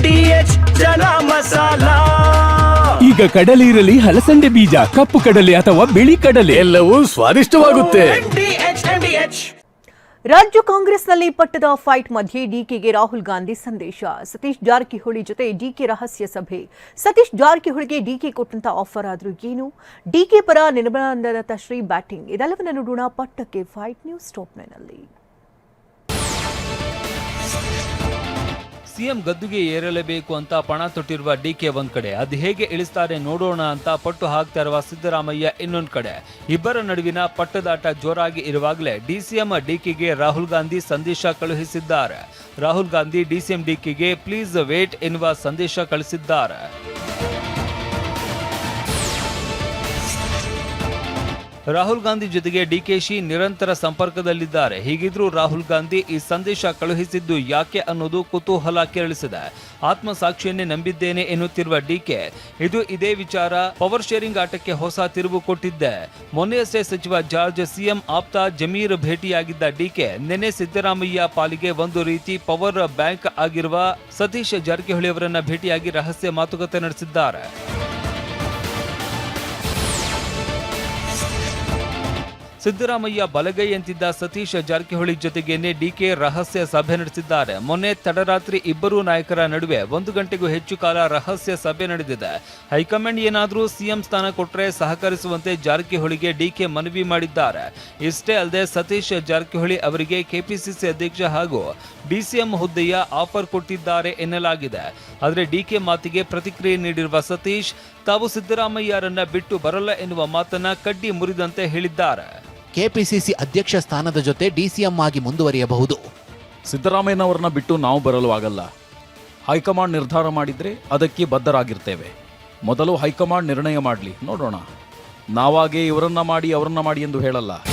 H ಜನ ಮಸಾಲ. ಈಗ ಕಡಲೆ ಇರಲಿ ಹಲಸಂಡೆ ಬೀಜ ಕಪ್ಪು ಕಡಲೆ ಅಥವಾ ಬಿಳಿ ಕಡಲೆ. ಎಲ್ಲವೂ ಸ್ವಾದಿಷ್ಟವಾಗುತ್ತೆ. H H. ರಾಜ್ಯ ಕಾಂಗ್ರೆಸ್ನಲ್ಲಿ ಪಟ್ಟದ ಫೈಟ್ ಮಧ್ಯೆ ಡಿಕೆಗೆ ರಾಹುಲ್ ಗಾಂಧಿ ಸಂದೇಶ. ಸತೀಶ್ ಜಾರಕಿಹೊಳಿ ಜೊತೆ ಡಿಕೆ ರಹಸ್ಯ ಸಭೆ. ಸತೀಶ್ ಜಾರಕಿಹೊಳಿಗೆ ಡಿಕೆ ಕೊಟ್ಟಂತ ಆಫರ್ ಆದರೂ ಏನು? ಡಿಕೆ ಪರ ನಿರ್ಮಲಾನಂದ ಶ್ರೀ ಬ್ಯಾಟಿಂಗ್. ಇದೆಲ್ಲವನ್ನ ನೋಡೋಣ ಪಟ್ಟಕ್ಕೆ ಫೈಟ್ ನ್ಯೂಸ್ ಟಾಪ್ ಸಿಎಂ ಗದ್ದುಗೆ ಏರಲೇಬೇಕು ಅಂತ ಪಣ ತೊಟ್ಟಿರುವ ಡಿಕೆ ಒಂದ್ ಕಡೆ. ಅದು ಹೇಗೆ ಇಳಿಸ್ತಾರೆ ನೋಡೋಣ ಅಂತ ಪಟ್ಟು ಹಾಕ್ತಾ ಇರುವ ಸಿದ್ದರಾಮಯ್ಯ ಇನ್ನೊಂದ್ ಕಡೆ. ಇಬ್ಬರ ನಡುವಿನ ಪಟ್ಟದಾಟ ಜೋರಾಗಿ ಇರುವಾಗಲೇ ಡಿಸಿಎಂ ಡಿಕೆಗೆ ರಾಹುಲ್ ಗಾಂಧಿ ಸಂದೇಶ ಕಳುಹಿಸಿದ್ದಾರೆ. ರಾಹುಲ್ ಗಾಂಧಿ ಡಿಸಿಎಂ ಡಿಕೆಗೆ, ಪ್ಲೀಸ್ ವೇಟ್ ಎನ್ನುವ ಸಂದೇಶ ಕಳಿಸಿದ್ದಾರೆ. ರಾಹುಲ್ ಗಾಂಧಿ ಜೊತೆಗೆ ಡಿಕೆಶಿ ನಿರಂತರ ಸಂಪರ್ಕದಲ್ಲಿದ್ದಾರೆ. ಹೀಗಿದ್ರೂ ರಾಹುಲ್ ಗಾಂಧಿ ಈ ಸಂದೇಶ ಕಳುಹಿಸಿದ್ದು ಯಾಕೆ ಅನ್ನೋದು ಕುತೂಹಲ ಕೆರಳಿಸಿದೆ. ಆತ್ಮಸಾಕ್ಷಿಯನ್ನೇ ನಂಬಿದ್ದೇನೆ ಎನ್ನುತ್ತಿರುವ ಡಿಕೆ ಇದು ಇದೇ ವಿಚಾರ, ಪವರ್ ಶೇರಿಂಗ್ ಆಟಕ್ಕೆ ಹೊಸ ತಿರುವು ಕೊಟ್ಟಿದ್ದೆ. ಮೊನ್ನೆಯಷ್ಟೇ ಸಚಿವ ಜಾರ್ಜ್, ಸಿಎಂ ಆಪ್ತ ಜಮೀರ್ ಭೇಟಿಯಾಗಿದ್ದ ಡಿಕೆ ನಿನ್ನೆ ಸಿದ್ದರಾಮಯ್ಯ ಪಾಲಿಗೆ ಒಂದು ರೀತಿ ಪವರ್ ಬ್ಯಾಂಕ್ ಆಗಿರುವ ಸತೀಶ್ ಜಾರಕಿಹೊಳಿ ಅವರನ್ನ ಭೇಟಿಯಾಗಿ ರಹಸ್ಯ ಮಾತುಕತೆ ನಡೆಸಿದ್ದಾರೆ. ಸಿದ್ದರಾಮಯ್ಯ ಬಲಗೈ ಅಂತಿದ್ದ ಸತೀಶ್ ಜಾರಕಿಹೊಳಿ ಜೊತೆಗೇನೆ ಡಿಕೆ ರಹಸ್ಯ ಸಭೆ ನಡೆಸಿದ್ದಾರೆ. ಮೊನ್ನೆ ತಡರಾತ್ರಿ ಇಬ್ಬರೂ ನಾಯಕರ ನಡುವೆ ಒಂದು ಗಂಟೆಗೂ ಹೆಚ್ಚು ಕಾಲ ರಹಸ್ಯ ಸಭೆ ನಡೆದಿದೆ. ಹೈಕಮಾಂಡ್ ಏನಾದರೂ ಸಿಎಂ ಸ್ಥಾನ ಕೊಟ್ಟರೆ ಸಹಕರಿಸುವಂತೆ ಜಾರಕಿಹೊಳಿಗೆ ಡಿಕೆ ಮನವಿ ಮಾಡಿದ್ದಾರೆ. ಇಷ್ಟೇ ಅಲ್ಲದೆ ಸತೀಶ್ ಜಾರಕಿಹೊಳಿ ಅವರಿಗೆ ಕೆಪಿಸಿಸಿ ಅಧ್ಯಕ್ಷ ಹಾಗೂ ಡಿಸಿಎಂ ಹುದ್ದೆಯ ಆಫರ್ ಕೊಟ್ಟಿದ್ದಾರೆ ಎನ್ನಲಾಗಿದೆ. ಆದರೆ ಡಿಕೆ ಮಾತಿಗೆ ಪ್ರತಿಕ್ರಿಯೆ ನೀಡಿರುವ ಸತೀಶ್, ತಾವು ಸಿದ್ದರಾಮಯ್ಯರನ್ನ ಬಿಟ್ಟು ಬರಲ್ಲ ಎನ್ನುವ ಮಾತನ್ನ ಕಡ್ಡಿ ಮುರಿದಂತೆ ಹೇಳಿದ್ದಾರೆ. ಕೆಪಿಸಿಸಿ ಅಧ್ಯಕ್ಷ ಸ್ಥಾನದ ಜೊತೆ ಡಿಸಿಎಂ ಆಗಿ ಮುಂದುವರಿಯಬಹುದು. ಸಿದ್ದರಾಮಯ್ಯನವರನ್ನ ಬಿಟ್ಟು ನಾವು ಬರಲು ಆಗಲ್ಲ. ಹೈಕಮಾಂಡ್ ನಿರ್ಧಾರ ಮಾಡಿದ್ರೆ ಅದಕ್ಕೆ ಬದ್ಧರಾಗಿರ್ತೇವೆ. ಮೊದಲು ಹೈಕಮಾಂಡ್ ನಿರ್ಣಯ ಮಾಡಲಿ. ನೋಡೋಣ. ನಾವಾಗೆ ಇವರನ್ನ ಮಾಡಿ ಅವರನ್ನ ಮಾಡಿ ಎಂದು ಹೇಳಲ್ಲ.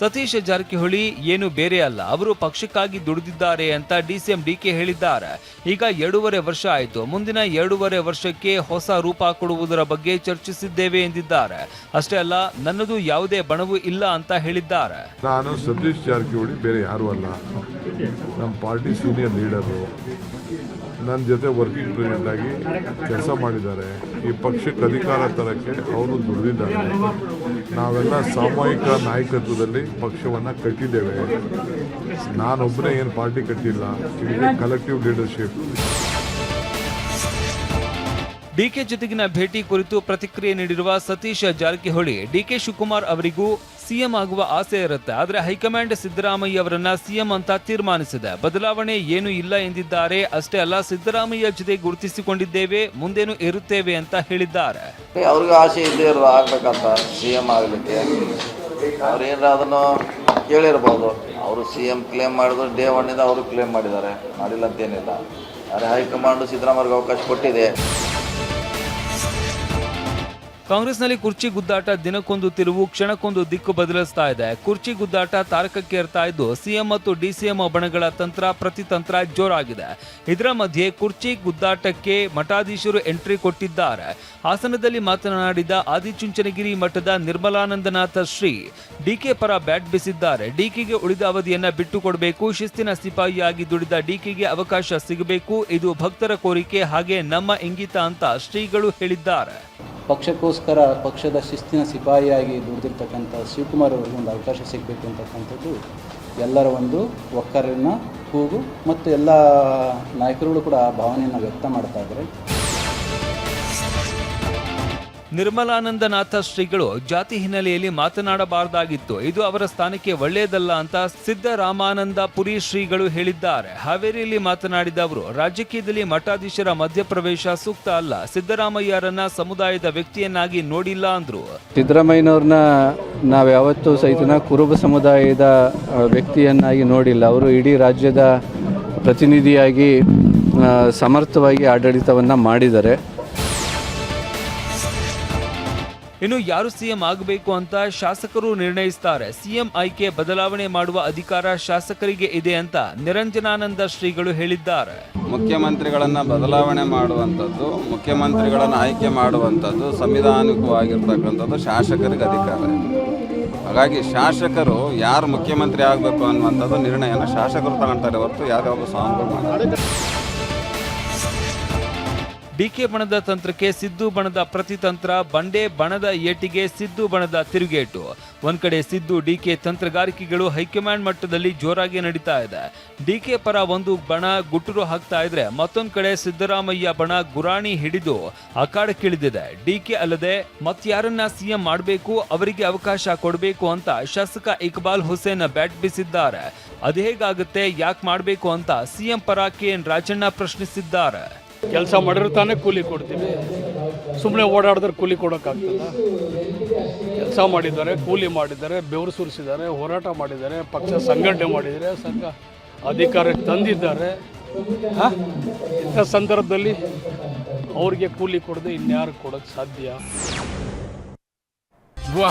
ಸತೀಶ್ ಜಾರಕಿಹೊಳಿ ಏನು ಬೇರೆ ಅಲ್ಲ, ಅವರು ಪಕ್ಷಕ್ಕಾಗಿ ದುಡಿದಿದ್ದಾರೆ ಅಂತ ಡಿಸಿಎಂ ಡಿಕೆ ಹೇಳಿದ್ದಾರೆ. ಈಗ ಎರಡೂವರೆ ವರ್ಷ ಆಯಿತು, ಮುಂದಿನ ಎರಡೂವರೆ ವರ್ಷಕ್ಕೆ ಹೊಸ ರೂಪ ಕೊಡುವುದರ ಬಗ್ಗೆ ಚರ್ಚಿಸಿದ್ದೇವೆ ಎಂದಿದ್ದಾರೆ. ಅಷ್ಟೇ ಅಲ್ಲ, ನನ್ನದು ಯಾವುದೇ ಬಣವು ಇಲ್ಲ ಅಂತ ಹೇಳಿದ್ದಾರೆ. ನಾನು ಸತೀಶ್ ಜಾರಕಿಹೊಳಿ ಬೇರೆ ಯಾರು ಅಲ್ಲ. ನಮ್ಮ ಪಾರ್ಟಿ ಸೀನಿಯರ್ ಲೀಡರ್. ನನ್ನ ಜೊತೆ ವರ್ಕಿಂಗ್ ಪ್ರೆಸಿಡೆಂಟ್ ಆಗಿ ಕೆಲಸ ಮಾಡಿದ್ದಾರೆ. ಈ ಪಕ್ಷಕ್ಕೆ ಅಧಿಕಾರ ತರಕ್ಕೆ ಅವರು ದುಡಿದಿದ್ದಾರೆ ನಾವೆಲ್ಲ ಸಾಮೂಹಿಕ ನಾಯಕತ್ವದಲ್ಲಿ ಪಕ್ಷವನ್ನು ಕಟ್ಟಿದ್ದೇವೆ. ನಾನೊಬ್ಬನೇ ಏನು ಪಾರ್ಟಿ ಕಟ್ಟಿಲ್ಲ. ಇದು ಕಲೆಕ್ಟಿವ್ ಲೀಡರ್ಶಿಪ್ ಡಿಕೆ ಜೊತೆಗಿನ ಭೇಟಿ ಕುರಿತು ಪ್ರತಿಕ್ರಿಯೆ ನೀಡಿರುವ ಸತೀಶ ಜಾರಕಿಹೊಳಿ ಡಿಕೆ ಶಿವಕುಮಾರ್ ಅವರಿಗೂ ಸಿಎಂ ಆಗುವ ಆಸೆ ಇರುತ್ತೆ. ಆದರೆ ಹೈಕಮಾಂಡ್ ಸಿದ್ದರಾಮಯ್ಯ ಅವರನ್ನ ಸಿಎಂ ಅಂತ ತೀರ್ಮಾನಿಸಿದೆ. ಬದಲಾವಣೆ ಏನು ಇಲ್ಲ ಎಂದಿದ್ದಾರೆ. ಅಷ್ಟೇ ಅಲ್ಲ ಸಿದ್ದರಾಮಯ್ಯ ಜೊತೆ ಗುರುತಿಸಿಕೊಂಡಿದ್ದೇವೆ ಮುಂದೇನು ಇರುತ್ತೇವೆ ಅಂತ ಹೇಳಿದ್ದಾರೆ. ಅವ್ರಿಗೂ ಆಸೆ ಇದ್ದೇ ಇರೋದು ಆಗ್ಬೇಕಂತ ಸಿ ಎಂ ಆಗಲಿಕ್ಕೆ. ಅವ್ರು ಏನಾರ ಅದನ್ನು ಕೇಳಿರ್ಬೋದು. ಅವರು ಸಿ ಎಂ ಕ್ಲೇಮ್ ಮಾಡಿದ್ರು ಡೇ ಒನ್ನಿಂದ ಅವರು ಕ್ಲೇಮ್ ಮಾಡಿದ್ದಾರೆ. ಮಾಡಿಲ್ಲ ಅಂತೇನಿಲ್ಲ ಆದರೆ ಹೈಕಮಾಂಡು ಸಿದ್ದರಾಮಯ್ಯಗೆ ಅವಕಾಶ ಕೊಟ್ಟಿದೆ. ಕಾಂಗ್ರೆಸ್ನಲ್ಲಿ ಕುರ್ಚಿ ಗುದ್ದಾಟ ದಿನಕ್ಕೊಂದು ತಿರುವು, ಕ್ಷಣಕ್ಕೊಂದು ದಿಕ್ಕು ಬದಲಿಸ್ತಾ ಇದೆ. ಕುರ್ಚಿ ಗುದ್ದಾಟ ತಾರಕಕ್ಕೇರ್ತಾ ಇದ್ದು, ಸಿಎಂ ಮತ್ತು ಡಿಸಿಎಂ ಬಣಗಳ ತಂತ್ರ ಪ್ರತಿತಂತ್ರ ಜೋರಾಗಿದೆ. ಇದರ ಮಧ್ಯೆ ಕುರ್ಚಿ ಗುದ್ದಾಟಕ್ಕೆ ಮಠಾಧೀಶರು ಎಂಟ್ರಿ ಕೊಟ್ಟಿದ್ದಾರೆ. ಹಾಸನದಲ್ಲಿ ಮಾತನಾಡಿದ ಆದಿಚುಂಚನಗಿರಿ ಮಠದ ನಿರ್ಮಲಾನಂದನಾಥ ಶ್ರೀ, ಡಿಕೆ ಪರ ಬ್ಯಾಟ್ ಬಿಸಿದ್ದಾರೆ. ಡಿಕೆಗೆ ಉಳಿದ ಅವಧಿಯನ್ನ ಬಿಟ್ಟುಕೊಡಬೇಕು, ಶಿಸ್ತಿನ ಸಿಪಾಯಿಯಾಗಿ ದುಡಿದ ಡಿಕೆಗೆ ಅವಕಾಶ ಸಿಗಬೇಕು, ಇದು ಭಕ್ತರ ಕೋರಿಕೆ, ಹಾಗೆ ನಮ್ಮ ಇಂಗಿತ ಅಂತ ಶ್ರೀಗಳು ಹೇಳಿದ್ದಾರೆ. ಪಕ್ಷಕ್ಕೋಸ್ಕರ ಪಕ್ಷದ ಶಿಸ್ತಿನ ಸಿಪಾಯಿಯಾಗಿ ದುಡಿದಿರ್ತಕ್ಕಂಥ ಶಿವಕುಮಾರ್ ಅವರಿಗೆ ಒಂದು ಅವಕಾಶ ಸಿಗಬೇಕು ಅಂತಕ್ಕಂಥದ್ದು ಎಲ್ಲರ ಒಂದು ಒಕ್ಕರಿನ ಕೂಗು ಮತ್ತು ಎಲ್ಲ ನಾಯಕರುಗಳು ಕೂಡ ಆ ಭಾವನೆಯನ್ನು ವ್ಯಕ್ತ ಮಾಡ್ತಾ ಇದ್ದಾರೆ. ನಿರ್ಮಲಾನಂದನಾಥ ಶ್ರೀಗಳು ಜಾತಿ ಹಿನ್ನೆಲೆಯಲ್ಲಿ ಮಾತನಾಡಬಾರದಾಗಿತ್ತು. ಇದು ಅವರ ಸ್ಥಾನಕ್ಕೆ ಒಳ್ಳೆಯದಲ್ಲ ಅಂತ ಸಿದ್ದರಾಮಾನಂದ ಪುರಿ ಶ್ರೀಗಳು ಹೇಳಿದ್ದಾರೆ. ಹಾವೇರಿಯಲ್ಲಿ ಮಾತನಾಡಿದ ಅವರು, ರಾಜಕೀಯದಲ್ಲಿ ಮಠಾಧೀಶರ ಮಧ್ಯಪ್ರವೇಶ ಸೂಕ್ತ ಅಲ್ಲ. ಸಿದ್ದರಾಮಯ್ಯರನ್ನ ಸಮುದಾಯದ ವ್ಯಕ್ತಿಯನ್ನಾಗಿ ನೋಡಿಲ್ಲ ಅಂದ್ರು. ಸಿದ್ದರಾಮಯ್ಯನವ್ರನ್ನ ನಾವು ಯಾವತ್ತೂ ಸಹಿತ ಕುರುಬ ಸಮುದಾಯದ ವ್ಯಕ್ತಿಯನ್ನಾಗಿ ನೋಡಿಲ್ಲ. ಅವರು ಇಡೀ ರಾಜ್ಯದ ಪ್ರತಿನಿಧಿಯಾಗಿ ಸಮರ್ಥವಾಗಿ ಆಡಳಿತವನ್ನು ಮಾಡಿದ್ದಾರೆ. ಇನ್ನು ಯಾರು ಸಿಎಂ ಆಗಬೇಕು ಅಂತ ಶಾಸಕರು ನಿರ್ಣಯಿಸ್ತಾರೆ. ಸಿಎಂ ಆಯ್ಕೆ ಬದಲಾವಣೆ ಮಾಡುವ ಅಧಿಕಾರ ಶಾಸಕರಿಗೆ ಇದೆ ಅಂತ ನಿರಂಜನಾನಂದ ಶ್ರೀಗಳು ಹೇಳಿದ್ದಾರೆ. ಮುಖ್ಯಮಂತ್ರಿಗಳನ್ನು ಬದಲಾವಣೆ ಮಾಡುವಂಥದ್ದು, ಮುಖ್ಯಮಂತ್ರಿಗಳನ್ನು ಆಯ್ಕೆ ಮಾಡುವಂಥದ್ದು ಸಂವಿಧಾನಿಕವಾಗಿರ್ತಕ್ಕಂಥದ್ದು ಶಾಸಕರಿಗೆ ಅಧಿಕಾರ. ಹಾಗಾಗಿ ಶಾಸಕರು ಯಾರು ಮುಖ್ಯಮಂತ್ರಿ ಆಗಬೇಕು ಅನ್ನುವಂಥದ್ದು ನಿರ್ಣಯನ ಶಾಸಕರು ತಗೊಳ್ತಾರೆ ಹೊರತು ಯಾರ್ಯಾವ ಸ್ವಾಮಿಗಳು ಮಾಡ್ತಾರೆ ಡಿಕೆ ಬಣದ ತಂತ್ರಕ್ಕೆ ಸಿದ್ದು ಬಣದ ಪ್ರತಿತಂತ್ರ, ಬಂಡೆ ಬಣದ ಏಟಿಗೆ ಸಿದ್ದು ಬಣದ ತಿರುಗೇಟು. ಒಂದ್ ಕಡೆ ಸಿದ್ದು ಡಿಕೆ ತಂತ್ರಗಾರಿಕೆಗಳು ಹೈಕಮಾಂಡ್ ಮಟ್ಟದಲ್ಲಿ ಜೋರಾಗಿ ನಡೀತಾ ಇದೆ. ಡಿಕೆ ಪರ ಒಂದು ಬಣ ಗುಟುರು ಹಾಕ್ತಾ ಇದ್ರೆ ಮತ್ತೊಂದು ಕಡೆ ಸಿದ್ದರಾಮಯ್ಯ ಬಣ ಗುರಾಣಿ ಹಿಡಿದು ಅಖಾಡಕ್ಕಿಳಿದಿದೆ ಡಿಕೆ ಅಲ್ಲದೆ ಮತ್ಯಾರನ್ನ ಸಿಎಂ ಮಾಡಬೇಕು, ಅವರಿಗೆ ಅವಕಾಶ ಕೊಡಬೇಕು ಅಂತ ಶಾಸಕ ಇಕ್ಬಾಲ್ ಹುಸೇನ್ ಬ್ಯಾಟ್ ಬೀಸಿದ್ದಾರೆ. ಅದೇಗಾಗುತ್ತೆ ಯಾಕೆ ಮಾಡಬೇಕು ಅಂತ ಸಿಎಂ ಪರ ಕೆ ಎನ್ ರಾಜಣ್ಣ ಪ್ರಶ್ನಿಸಿದ್ದಾರೆ. ಕೆಲಸ ಮಾಡಿದ್ರೆ ತಾನೇ ಕೂಲಿ ಕೊಡ್ತೀವಿ. ಸುಮ್ಮನೆ ಓಡಾಡಿದ್ರೆ ಕೂಲಿ ಕೊಡೋಕ್ಕಾಗ್ತದ. ಕೆಲಸ ಮಾಡಿದ್ದಾರೆ, ಕೂಲಿ ಮಾಡಿದ್ದಾರೆ, ಬೆವರು ಸುರಿಸಿದ್ದಾರೆ, ಹೋರಾಟ ಮಾಡಿದ್ದಾರೆ, ಪಕ್ಷ ಸಂಘಟನೆ ಮಾಡಿದ್ದಾರೆ, ಸಂಘ ಅಧಿಕಾರಕ್ಕೆ ತಂದಿದ್ದಾರೆ. ಹಾಂ? ಇಂಥ ಸಂದರ್ಭದಲ್ಲಿ ಅವ್ರಿಗೆ ಕೂಲಿ ಕೊಡದೆ ಇನ್ಯಾರು ಕೊಡೋಕ್ಕೆ ಸಾಧ್ಯ? ವಾ